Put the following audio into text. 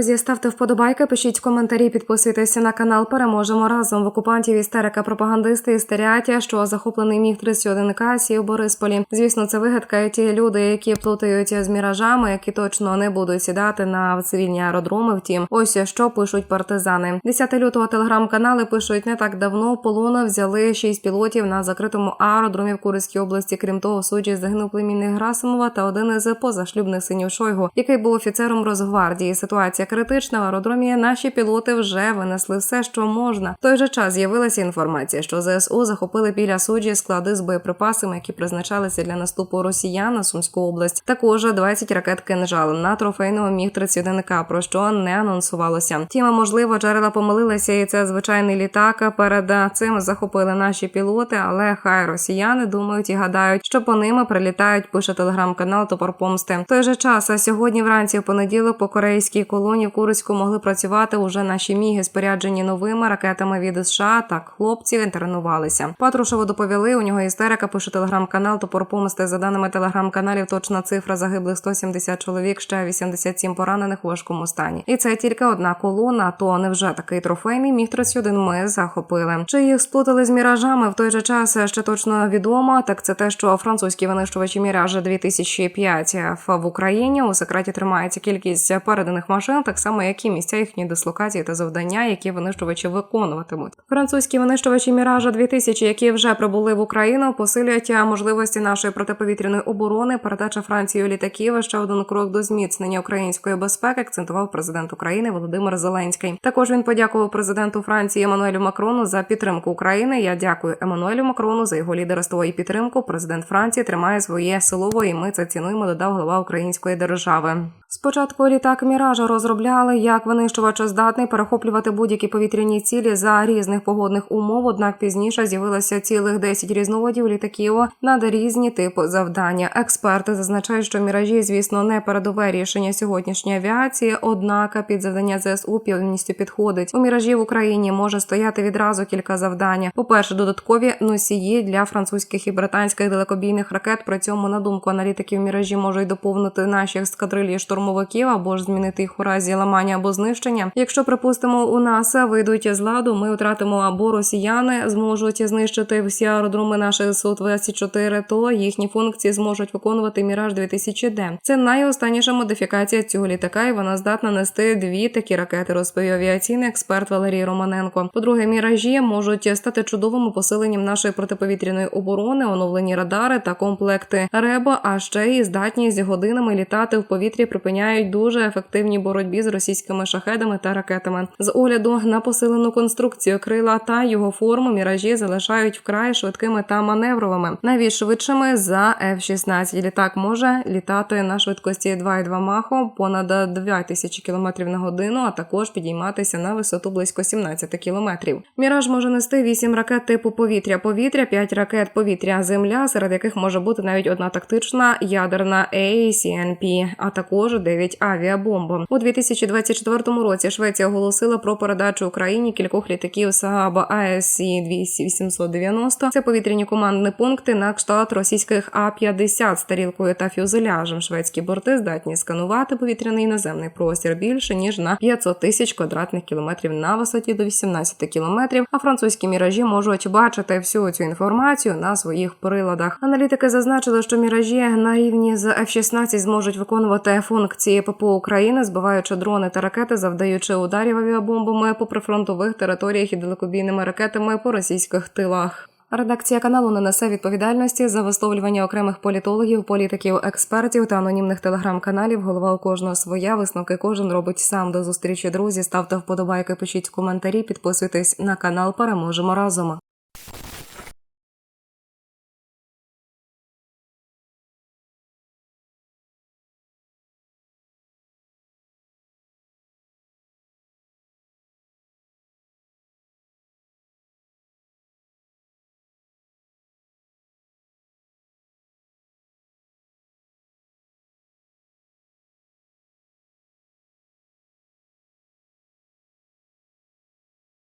Друзі, ставте вподобайки, пишіть коментарі, підписуйтеся на канал. Переможемо разом в окупантів істерика пропагандисти істеріатія, що захоплений міг 31 касі у Борисполі. Звісно, це вигадка і ті люди, які плутають з міражами, які точно не будуть сідати на цивільні аеродроми. Втім, ось що пишуть партизани. 10 лютого телеграм-канали пишуть не так давно. в Полон взяли шість пілотів на закритому аеродромі в Курській області. Крім того, в суджі загинув племінник Грасимова та один із позашлюбних синів Шойгу, який був офіцером Росгвардії. Ситуація критична в аеродромі. Наші пілоти вже винесли все, що можна. В той же час з'явилася інформація, що ЗСУ захопили біля суджі склади з боєприпасами, які призначалися для наступу росіян на Сумську область. Також 20 ракет кинжал на трофейному міг 31 к про що не анонсувалося. Втім, можливо, джерела помилилися, і це звичайний літак. Перед цим захопили наші пілоти, але хай росіяни думають і гадають, що по ними прилітають. Пише телеграм-канал Топор Помсти. В той же час, а сьогодні вранці в понеділок по корейській колонії в Курську могли працювати уже наші міги, споряджені новими ракетами від США. Так хлопці тренувалися. Патрушеву доповіли. У нього істерика. Пише телеграм-канал Топор Помсти. За даними телеграм-каналів, точна цифра загиблих 170 чоловік, ще 87 поранених у важкому стані. І це тільки одна колона. То невже такий трофейний міг 31 ми захопили. Чи їх сплутали з міражами в той же час ще точно відомо. Так це те, що французькі винищувачі міраж 2005 в Україні у секреті тримається кількість переданих машин, так само як і місця їхньої дислокації та завдання, які винищувачі виконуватимуть. Французькі винищувачі міража 2000, які вже прибули в Україну, посилюють можливості нашої протиповітряної оборони. Передача Францією літаків ще один крок до зміцнення української безпеки. Акцентував президент України Володимир Зеленський. Також він подякував президенту Франції Еммануелю Макрону за підтримку України. Я дякую Еммануелю Макрону за його лідерство і підтримку. Президент Франції тримає своє силово, і ми це цінуємо. Додав голова української держави. Спочатку літак Міража розробляли, як винищувач здатний перехоплювати будь-які повітряні цілі за різних погодних умов. Однак пізніше з'явилося цілих 10 різновидів літаків над різні типи завдання. Експерти зазначають, що міражі, звісно, не передове рішення сьогоднішньої авіації, однак під завдання ЗСУ повністю підходить. У міражі в Україні може стояти відразу кілька завдань. По перше, додаткові носії для французьких і британських далекобійних ракет. При цьому на думку аналітиків міражі можуть доповнити наші ескадрилі штурмовиків або ж змінити їх у разі ламання або знищення. Якщо припустимо, у нас вийдуть з ладу, ми втратимо або росіяни зможуть знищити всі аеродроми наших су 24 то їхні функції зможуть виконувати міраж 2000 д Це найостанніша модифікація цього літака, і вона здатна нести дві такі ракети. Розповів авіаційний експерт Валерій Романенко. По-друге, міражі можуть стати чудовим посиленням нашої протиповітряної оборони, оновлені радари та комплекти РЕБа, а ще й здатність годинами літати в повітрі припиняють дуже ефективні боротьбі з російськими шахедами та ракетами. З огляду на посилену конструкцію крила та його форму міражі залишають вкрай швидкими та маневровими, навіть швидшими за F-16. Літак може літати на швидкості 2,2 маху понад 2000 км на годину, а також підійматися на висоту близько 17 км. Міраж може нести 8 ракет типу повітря-повітря, 5 ракет повітря-земля, серед яких може бути навіть одна тактична ядерна ACNP, а також 9 авіабомб. У 2024 році Швеція оголосила про передачу Україні кількох літаків Saab ASC 890 Це повітряні командні пункти на кшталт російських А-50 з тарілкою та фюзеляжем. Шведські борти здатні сканувати повітряний наземний простір більше ніж на 500 тисяч квадратних кілометрів на висоті до 18 кілометрів. А французькі міражі можуть бачити всю цю інформацію на своїх приладах. Аналітики зазначили, що міражі на рівні з F-16 зможуть виконувати функції ППО України, збиваючи дрони та ракети, завдаючи ударів авіабомбами по прифронтових територіях і далекобійними ракетами по російських тилах. Редакція каналу не несе відповідальності за висловлювання окремих політологів, політиків, експертів та анонімних телеграм-каналів. Голова у кожного своя висновки кожен робить сам до зустрічі. Друзі ставте вподобайки, пишіть коментарі, підписуйтесь на канал. Переможемо разом.